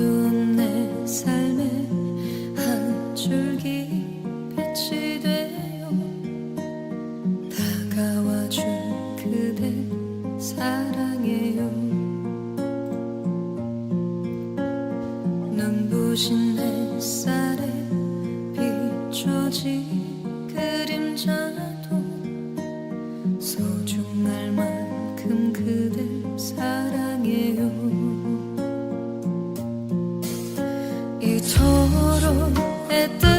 어두운 삶의 한 줄기 빛이 되어 다가와준 그대 사랑해요. 눈부신 햇살 이처럼 애틋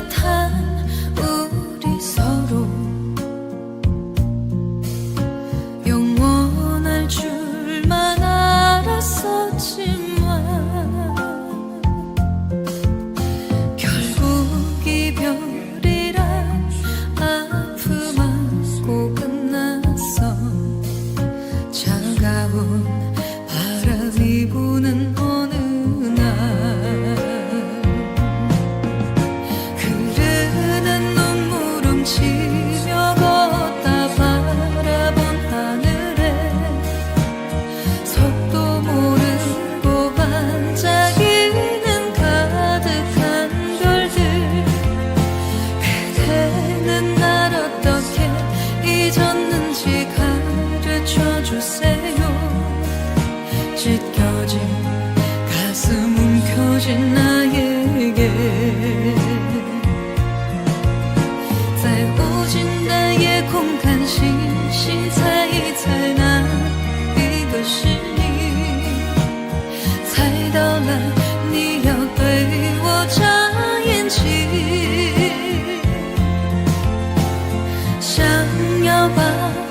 总要把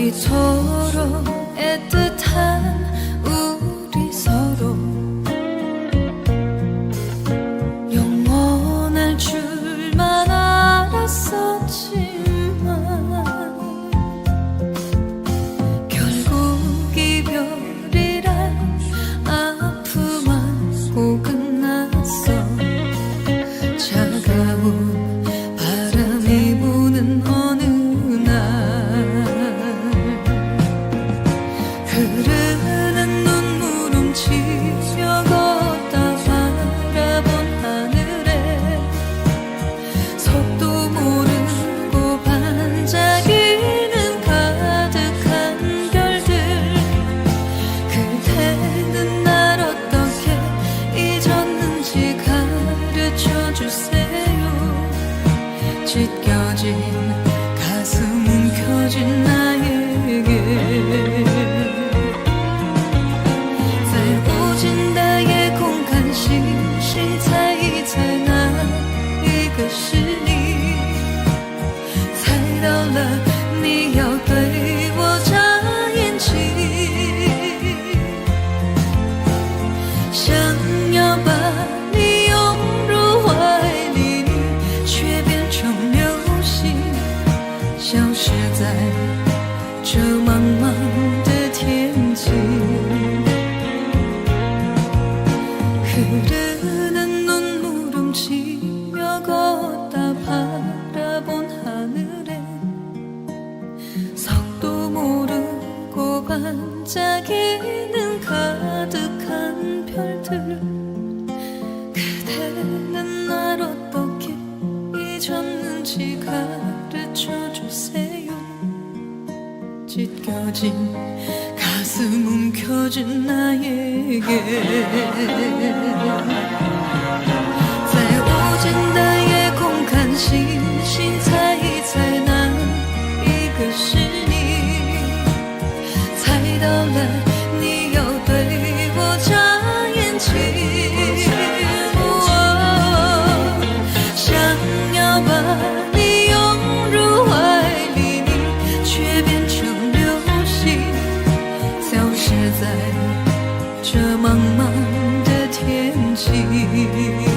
이토록 애틋한 你要对我眨眼睛想要把 멈춰진 가슴 움켜쥔 나에게 세워진 나의 공간 시신 在这茫茫的天际